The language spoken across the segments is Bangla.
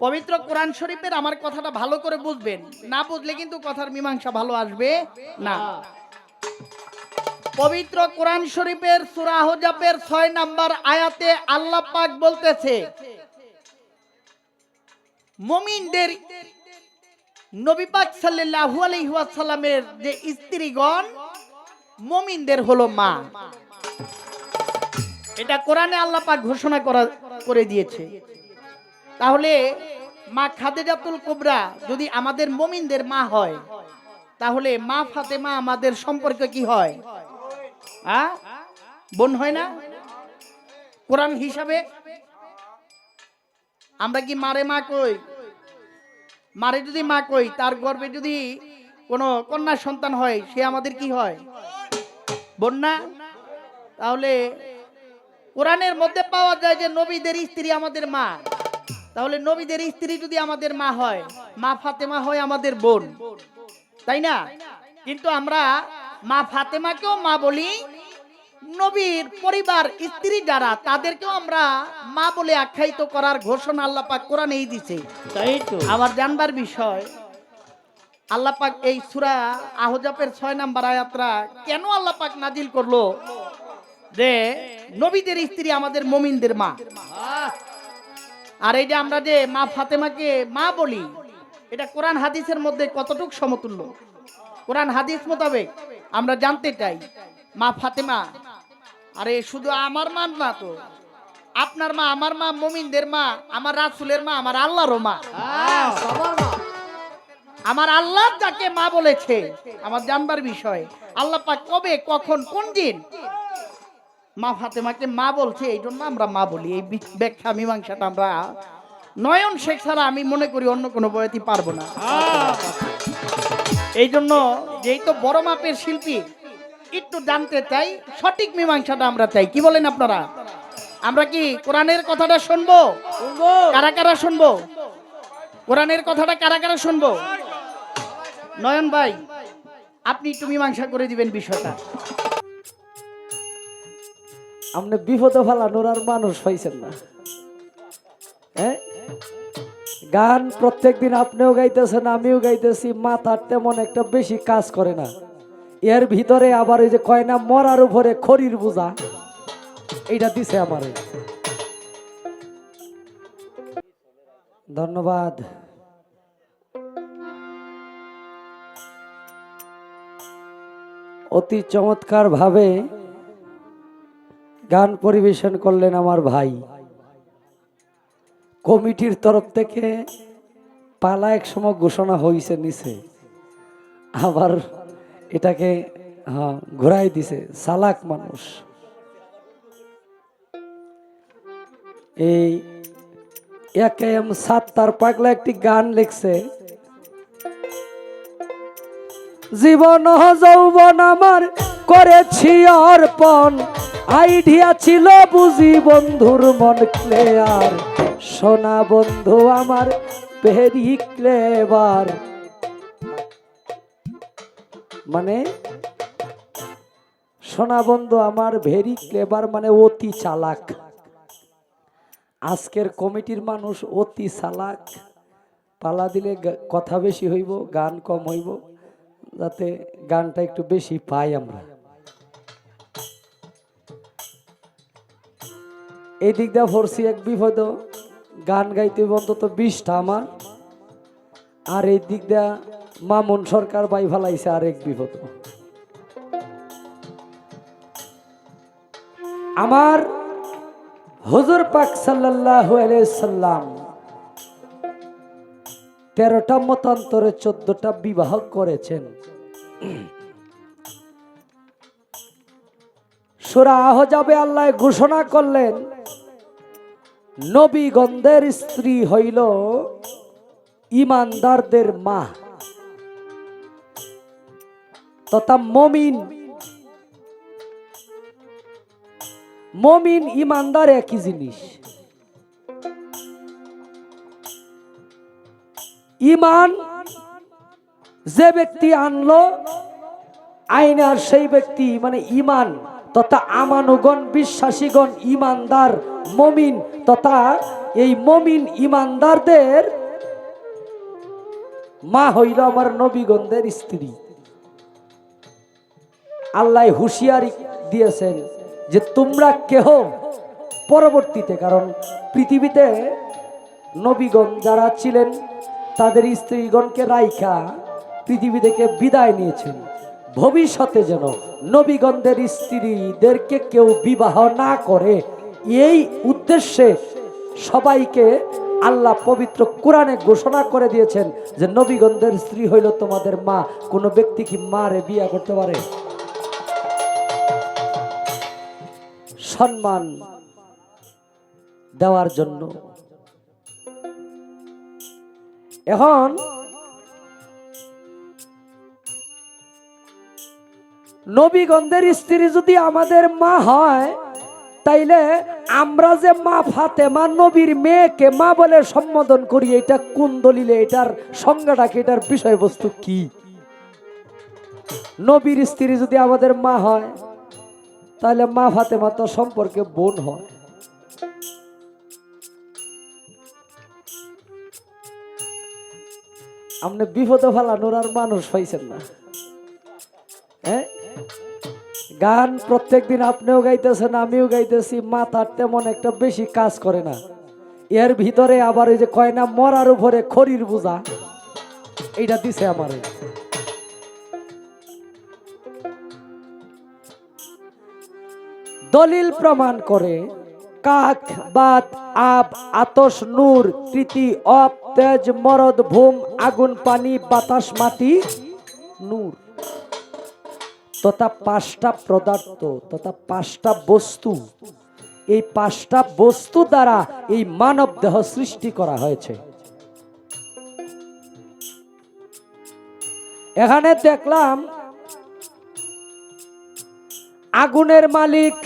পবিত্র কোরআন শরীফের আমার কথাটা ভালো করে বুঝবেন। না বুঝলে কিন্তু কথার মীমাংসা ভালো আসবে না। পবিত্র কোরআন শরীফের সূরা আহজাবের ছয় নাম্বার আয়াতে আল্লাহ পাক বলতেছে, মুমিনদের নবী পাক সাল্লাল্লাহু আলাইহি ওয়াসাল্লামের যে স্ত্রীগণ, মুমিনদের হলো মা। এটা কোরআনে আল্লাহ পাক ঘোষণা করা, করে দিয়েছে। তাহলে মা খাদেজাতুল কুবরা যদি আমাদের মমিনদের মা হয়, তাহলে মা ফাতেমা আমাদের সম্পর্ক কি হয়? বোন হয় না? কোরআন হিসাবে? আমরা কি মারে মা কই? মারে যদি মা কই, তার গর্ভে যদি কোনো কন্যা সন্তান হয়, সে আমাদের কি হয়? বোন না? তাহলে কোরআনের মধ্যে পাওয়া যায় যে নবীদের স্ত্রী আমাদের মা। তাহলে নবীদের স্ত্রী যদি আমাদের মা হয় মা ফাতেমা হয় আমাদের বোন। তাই না? কিন্তু আমরা মা ফাতেমাকেও মা বলি নবীর পরিবার স্ত্রী যারা তাদেরকেও আমরা মা বলে আখ্যায়িত করার ঘোষণা আল্লাহ পাক কোরআনেই দিছে। তাই তো। আবার জানবার বিষয় আল্লাহ পাক এই সূরা আহজাবের ছয় নাম্বার আয়াতরা কেন আল্লাহ পাক নাজিল করল? যে নবীদের স্ত্রী আমাদের মমিনদের মা। আর এই যে আমরা যে মা ফাতেমাকে মা বলি এটা কোরআন হাদিসের মধ্যে কতটুক সমতুল্য? কোরআন হাদিস মোতাবেক আমরা জানতে চাই মা ফাতেমা আরে শুধু আমার মা না তো আপনার মা আমার মা মমিনদের মা আমার রাসুলের মা আমার আল্লাহরও মা। হ্যাঁ, মা। আমার আল্লাহ যাকে মা বলেছে আমার জানবার বিষয় আল্লাহ পাক কবে কখন কোন দিন মা ফাতেমাকে মা বলছে এই জন্য আমরা মা বলি। এই ব্যাখ্যা মীমাংসাটা আমরা নয়ন শেখ ছাড়া আমি মনে করি অন্য কোনো বয়তি পারব না। এই জন্য যেই তো বড় মাপের শিল্পী একটু জানতে চাই সঠিক মীমাংসাটা আমরা চাই। কি বলেন আপনারা? আমরা কি কোরআনের কথাটা শুনব? শুনব। কারা কারা শুনব? কোরআনের কথাটা কারা কারা শুনব? নয়ন ভাই আপনি একটু মীমাংসা করে দিবেন বিষয়টা। আপনি বিপদে ফেলানোর আর মানুষ পাইছেন না। হ্যাঁ গান প্রত্যেক দিন আপনিও গাইতেছেন, আমিও গাইতেছি, মাথার তেমন একটা বেশি কাজ করে না। এর ভিতরে আবার ওই যে কয় না, মরার উপরে খড়ির বোঝা, এইটা দিছে আমার। ধন্যবাদ। অতি চমৎকার ভাবে গান পরিবেশন করলেন আমার ভাই। কমিটির তরফ থেকে পালা এক সময় ঘোষণা হয়েছে নিচে। আবার এটাকে হ্যাঁ ঘুরাই দিছে। সালাক মানুষ। এই একে এম সাত তার পাগলা একটি গান লিখছে। জীবন যৌবন আমার করেছি অর্পণ। আইডিয়া ছিল বুঝি বন্ধুর মন ক্লেয়ার। সোনা বন্ধু আমার ভেরি ক্লেবার। মানে সোনা বন্ধু আমার ভেরি ক্লেবার মানে অতি চালাক। আজকের কমিটির মানুষ অতি চালাক। পালা দিলে কথা বেশি হইব, গান কম হইব, যাতে গানটা একটু বেশি পাই আমরা। এই দিক দিয়ে ভরছি এক বিপদ। গান গাইতে অন্তত বিশটা আমার। আর এই দিক দিয়া মামুন সরকার বাই ফেলাইছে আর এক বিপদ। আমার হুজুর পাক আলাইহি সাল্লাম তেরোটা মতান্তরে চোদ্দটা বিবাহ করেছেন। সুরা আহজাবে আল্লাহ ঘোষণা করলেন নবীগন্ধের স্ত্রী হইল ইমানদারদের মা। তথা মমিন। মমিন ইমানদার একই জিনিস। ইমান যে ব্যক্তি আনলো, আইনার সেই ব্যক্তি মানে ইমান। তথা আমানুগণ, বিশ্বাসীগণ, ইমানদার, মমিন, তথা এই মমিন ইমানদারদের মা হইল আমার নবীগণদের স্ত্রী। আল্লাহ হুঁশিয়ারি দিয়েছেন যে তোমরা কেহ পরবর্তীতে, কারণ পৃথিবীতে নবীগণ যারা ছিলেন, তাদের স্ত্রীগণকে রাইখা পৃথিবী থেকে বিদায় নিয়েছেন। ভবিষ্যতে যেন নবীগন্ধের স্ত্রীদেরকে কেউ বিবাহ না করে, এই উদ্দেশ্যে সবাইকে আল্লাহ পবিত্র কোরআনে ঘোষণা করে দিয়েছেন যে নবীগন্ধের স্ত্রী হইল তোমাদের মা, কোনো ব্যক্তি কি মারে, বিয়া করতে পারে? সম্মান দেওয়ার জন্য। এখন নবীগন্ধের স্ত্রী যদি আমাদের মা হয়, তাইলে আমরা যে মা ফাতেমা, নবীর মেয়েকে মা বলে সম্বোধন করি, এটা কোন দলিলে? এটার সংজ্ঞাটা কি? এটার বিষয়বস্তু কি? নবীর স্ত্রী যদি আমাদের মা হয় তাহলে মা ফাতেমা তো সম্পর্কে বোন হয়। আপনি বিপদে ফেলানোর আর মানুষ পাইছেন না। হ্যাঁ? গান প্রত্যেকদিন আপনিও গাইতেছেন, আমিও গাইতেছি, মাথার তেমন একটা বেশি কাজ করে না। এর ভিতরে আবার ওই যে কয় না, মরার উপরে খড়ির বোঝা, এইটা দিছে আমার। দলিল প্রমাণ করে, কাক, বাত আব আতস, নূর কৃতি অপ, তেজ, মরদ, ভূম, আগুন, পানি, বাতাস, মাটি, নূর। তথা পাঁচটা পদার্থ, তথা পাঁচটা বস্তু। এই পাঁচটা বস্তু দ্বারা এই মানব দেহ সৃষ্টি করা হয়েছে। এখানে দেখলাম আগুনের মালিক,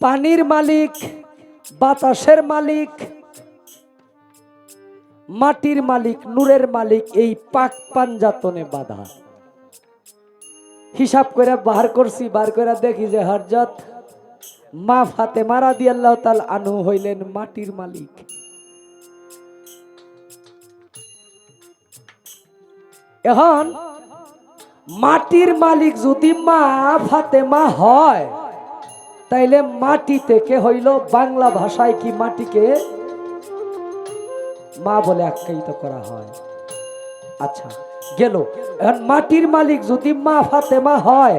পানির মালিক, বাতাসের মালিক, মাটির মালিক, নূরের মালিক, এই পাক পাঞ্জাতনে বাধা। হিসাব করে বার করছি, বার করে দেখি যে হরজত মা ফাতে মারা দিয়ে আল্লাহ তাল আনু হইলেন মাটির মালিক। এখন মাটির মালিক যদি মা ফাতেমা হয়, তাইলে মাটি থেকে হইল? বাংলা ভাষায় কি মাটিকে মা বলে আখ্যায়িত করা হয়? আচ্ছা গেল। এখন মাটির মালিক যদি মা ফাতেমা হয়,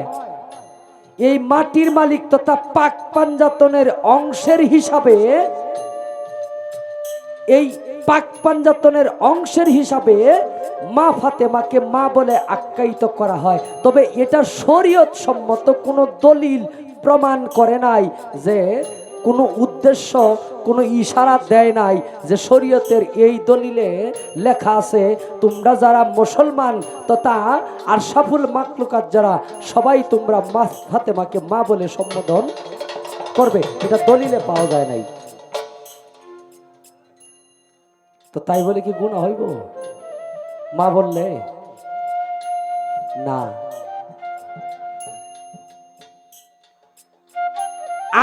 এই মাটির মালিক তথা পাক পাঞ্জাতনের অংশের হিসাবে, এই পাক পাঞ্জাতনের অংশের হিসাবে মা ফাতেমাকে মা বলে আখ্যায়িত করা হয়। তবে এটা শরীয়ত সম্মত কোনো দলিল প্রমাণ করে নাই যে কোনো উদ্দেশ্য, কোনো ইশারা দেয় নাই যে শরীয়তের এই দলিলে লেখা আছে, তোমরা যারা মুসলমান, তথা আর সাফুল মাকলুকাত যারা, সবাই তোমরা মা ফাতেমাকে মা বলে সম্বোধন করবে। এটা দলিলে পাওয়া যায় নাই। তো তাই বলে কি গুণ হইব? মা বললে, না।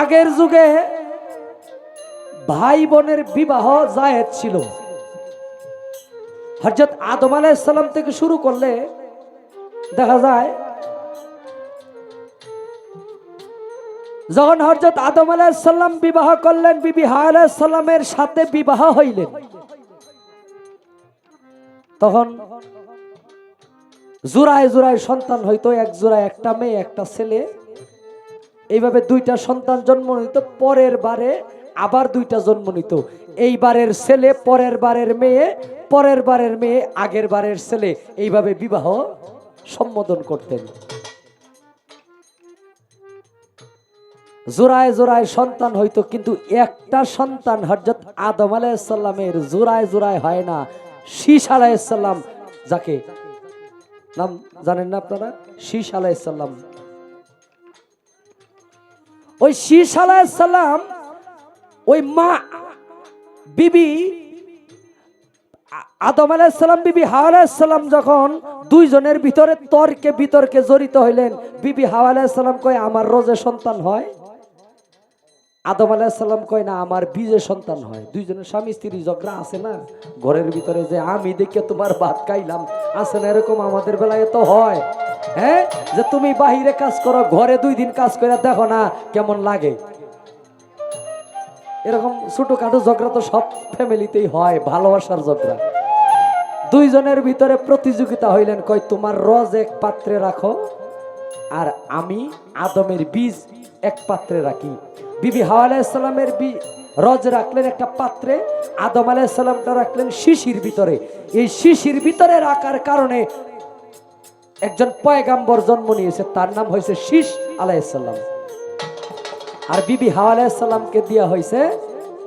আগের যুগে ভাই বোনের বিবাহ জায়েজ ছিল। হজরত আদম আলাইসাল্লাম থেকে শুরু করলে দেখা যায়, যখন হজরত আদম আলাইসাল্লাম বিবাহ করলেন, বিবি হা আলাইসাল্লামের সাথে বিবাহ হইলেন, তখন জোড়ায় জোড়ায় সন্তান হইতো, এক জোড়ায় একটা মেয়ে, একটা ছেলে। এইভাবে দুইটা সন্তান জন্ম নিত পরের বারে আবার দুইটা জন্ম নিত। এইবারের ছেলে, পরের বারের মেয়ে, পরের বারের মেয়ে, আগের বারের ছেলে। এইভাবে বিবাহ সম্বোধন করতেন। জোড়ায় জোড়ায় সন্তান হইতো, কিন্তু একটা সন্তান হজরত আদম আলাইসাল্লামের জোড়ায় জোড়ায় হয় না। শীষ আলাইসাল্লাম যাকে? নাম জানেন না আপনারা? শীষ আলাইসাল্লাম ওই শীষ আলাইসাল্লাম ওই মা বিবি, আদম আলাইসাল্লাম বিবি হাওয়া আলাইসাল্লাম যখন দুইজনের ভিতরে তর্কে বিতর্কে জড়িত হইলেন, বিবি হাওয়া কয়, আমার রোজে সন্তান হয়? আদম আলাহিসাল্লাম কয়, না, আমার বীজের সন্তান হয়। দুইজনের স্বামী, স্ত্রী ঝগড়া আছে না? ঘরের ভিতরে যে আমি দেখে তোমার ভাত খাইলাম, আছে না এরকম? আমাদের বেলায় তো হয়। হ্যাঁ? যে তুমি বাহিরে কাজ করো, ঘরে দুই দিন কাজ করে দেখো না কেমন লাগে। এরকম ছোটখাটো ঝগড়া তো সব ফ্যামিলিতেই হয়, ভালোবাসার ঝগড়া। দুইজনের ভিতরে প্রতিযোগিতা হইলেন, কয়, তোমার রজ এক পাত্রে রাখো, আর আমি আদমের বীজ এক পাত্রে রাখি। বিবি হাওয়া আলাইসাল্লামের বি রজ রাখলেন একটা পাত্রে, আদম আলাইসাল্লামটা রাখলেন শিশির ভিতরে। এই শিশির ভিতরে রাখার কারণে একজন পয়গাম্বর জন্ম নিয়েছে, তার নাম হয়েছে শীষ আলাইসাল্লাম আর বিবি হাওয়া আলাইসাল্লামকে দেওয়া হয়েছে,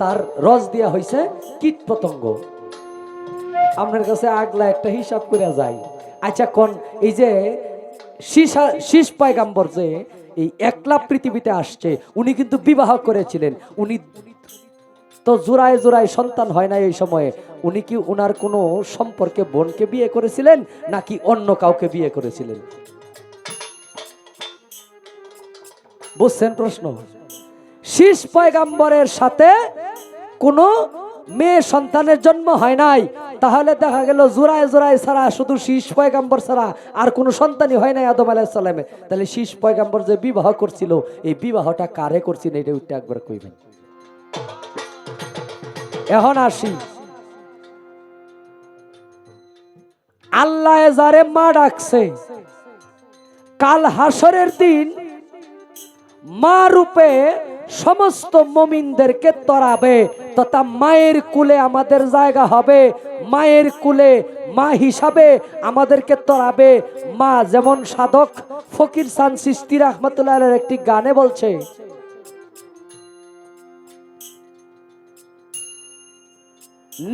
তার রজ দেওয়া হয়েছে কীট পতঙ্গ। আপনার কাছে আগলা একটা হিসাব করে যায় আচ্ছা কোন, এই যে শীষা শীষ পায়গাম্বর যে এই একলা পৃথিবীতে আসছে। উনি কিন্তু বিবাহ করেছিলেন। উনি তো জোড়ায় জোড়ায় সন্তান হয় না এই সময়ে। উনি কি উনার কোনো সম্পর্কে বোনকে বিয়ে করেছিলেন, নাকি অন্য কাউকে বিয়ে করেছিলেন? বুঝছেন প্রশ্ন? শীষ পয়গাম্বরের সাথে কোনো মেয়ে সন্তানের জন্ম হয় নাই। তাহলে দেখা গেল জোড়ায় জোড়ায় ছাড়া শুধু শীষ পয়গাম্বর ছাড়া আর কোনো সন্তানই হয় নাই আদম আলাহিসাল্লামে তাহলে শীষ পয়গাম্বর যে বিবাহ করছিল, এই বিবাহটা কারে করছিল এটা উঠতে একবার কইবেন। এখন আসি। আল্লাহ যারে মা ডাকছে, কাল হাসরের দিন মা রূপে সমস্ত মমিনদেরকে তরাবে। তথা মায়ের কুলে আমাদের জায়গা হবে। মায়ের কুলে মা হিসাবে আমাদেরকে তরাবে। মা যেমন সাধক, ফকির সান সিস্তি রহমতুল্লাহ একটি গানে বলছে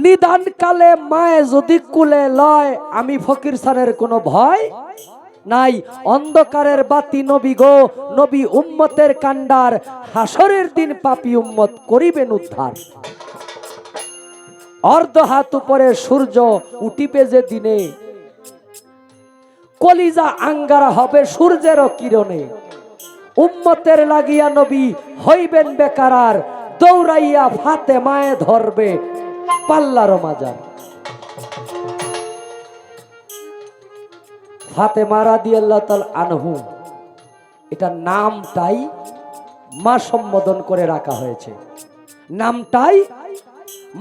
নিদান কালে মায়ে যদি কুলে লয়, আমি ফকির সানের কোনো ভয় নাই। অন্ধকারের বাতি নবী গো, নবী উম্মতের কান্ডার হাসরের দিন পাপি উম্মত করিবেন উদ্ধার। অর্ধ হাত উপরে সূর্য উঠিবে যে দিনে। কলিজা আঙ্গারা হবে সূর্যেরও কিরণে। উম্মতের লাগিয়া নবী হইবেন বেকারার দৌড়াইয়া ফাতে মায়ে ধরবে পাল্লার মাজার। রাদিয়াল্লাহ তাল আনহু। নামটাই মা সম্বোধন করে রাখা হয়েছে। নামটাই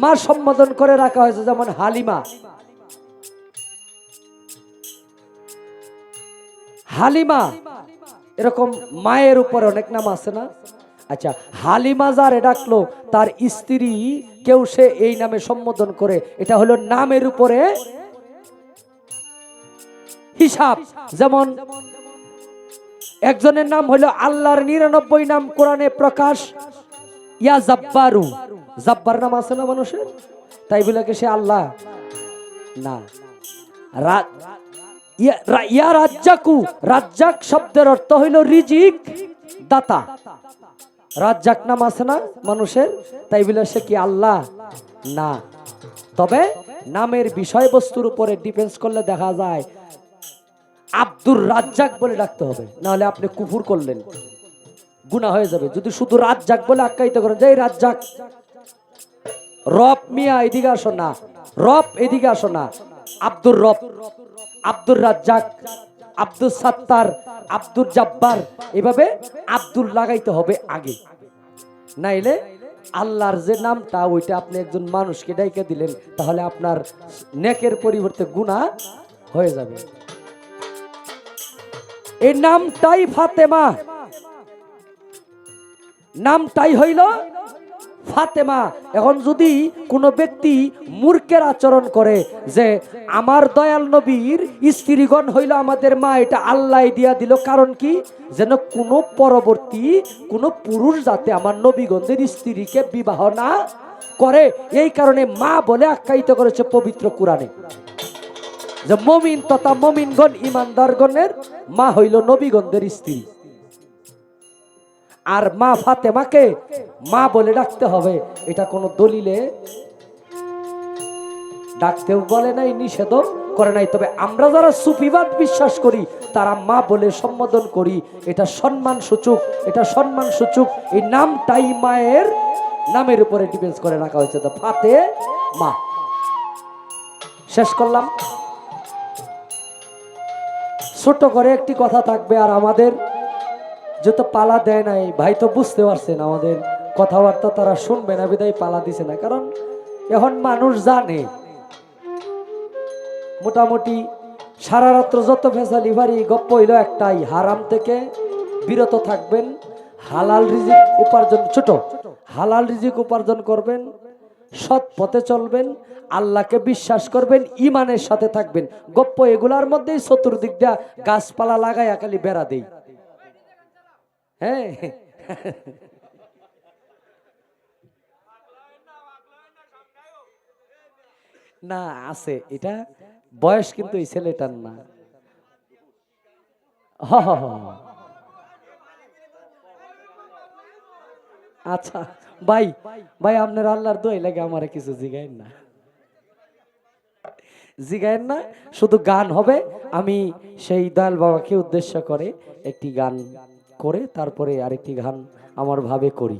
মা সম্বোধন করে রাখা হয়েছে যেমন হালিমা। হালিমা, এরকম মায়ের উপর অনেক নাম আছে না? আচ্ছা হালিমা যারে ডাকলো, তার স্ত্রী কেউ সে এই নামে সম্বোধন করে, এটা হলো নামের উপরে হিসাব। যেমন, একজনের নাম হলো আল্লাহর নিরানব্বই নাম কোরআনে প্রকাশ। ইয়া জাব্বারু। জাব্বার নাম আছে না মানুষের? তাই বলে সে আল্লাহ? না। ইয়া রাজ্জাকু। রাজ্জাক শব্দের অর্থ হইল রিজিক দাতা। রাজ্জাক নাম আছে না মানুষের? তাই বলে সে কি আল্লাহ? না। তবে নামের বিষয়বস্তুর উপরে ডিফেন্স করলে দেখা যায় আব্দুর রাজ্জাক বলে ডাকতে হবে। নাহলে আপনি কুফুর করলেন। গুণা হয়ে যাবে। যদি শুধু রাজ্জাক বলে আখ্যায়িত করেন যে রাজ্জাক, রব মিয়া এদিকে আসো না। রব এদিকে আসো না। আব্দুর রব, আব্দুর রাজ্জাক আব্দুল সাত্তার, আব্দুর জাব্বার, এভাবে আব্দুল লাগাইতে হবে আগে। নাইলে আল্লাহর যে নামটা, ওইটা আপনি একজন মানুষকে ডাইকে দিলেন, তাহলে আপনার নেকের পরিবর্তে গুণা হয়ে যাবে। এই নামটাই ফাতেমা। নামটাই হইল ফাতেমা। এখন যদি কোনো ব্যক্তি মূর্খের আচরণ করে যে আমার দয়াল নবীর স্ত্রীগণ হইল আমাদের মা, এটা আল্লাহ দিয়া দিল, কারণ কি? যেন কোনো পরবর্তী কোনো পুরুষ যাতে আমার নবীগঞ্জের স্ত্রীকে বিবাহ না করে, এই কারণে মা বলে আখ্যায়িত করেছে পবিত্র কোরআনে। যে মমিন তথা মমিনগণ, ইমানদারগণের মা হইল নবীগণদের স্ত্রী। আর মা ফাতেমাকে মা বলে ডাকতে হবে। এটা কোনো দলিলে ডাকতেও বলে নাই, নিষেধও করে নাই। তবে আমরা যারা সুফিবাদ বিশ্বাস করি, তারা মা বলে সম্বোধন করি। এটা সম্মান সূচক এটা সম্মান সূচক এই নামটাই মায়ের নামের উপরে ডিপেন্ড করে রাখা হয়েছে। তো ফাতে মা শেষ করলাম। ছোট করে একটি কথা থাকবে আর আমাদের যত পালা দেয় নাই, ভাই তো বুঝতে পারছেন আমাদের কথাবার্তা তারা শুনবে না, বিদায় পালা দিছে না। কারণ এখন মানুষ জানে, মোটামুটি সারা রাত্র যত ফেসালি ভারি গপ্প হইল একটাই, হারাম থেকে বিরত থাকবেন, হালাল রিজিক উপার্জন, ছোট, হালাল রিজিক উপার্জন করবেন সৎ পথে চলবেন, আল্লাহকে বিশ্বাস করবেন ইমানের সাথে থাকবেন। গপ্প এগুলার মধ্যেই চতুর্দিকটা গাছপালা লাগাই খালি বেড়া দেই। হ্যাঁ। না, আছে। এটা বয়স কিন্তু এই ছেলেটার না। হ হ। আচ্ছা ভাই ভাই, আপনার আল্লাহর দোয়াই লাগে আমার কিছু জিগাইন না। জিগাইন না, শুধু গান হবে। আমি সেই দয়াল বাবাকে উদ্দেশ্য করে একটি গান করে, তারপরে আরেকটি গান আমার ভাবে করি।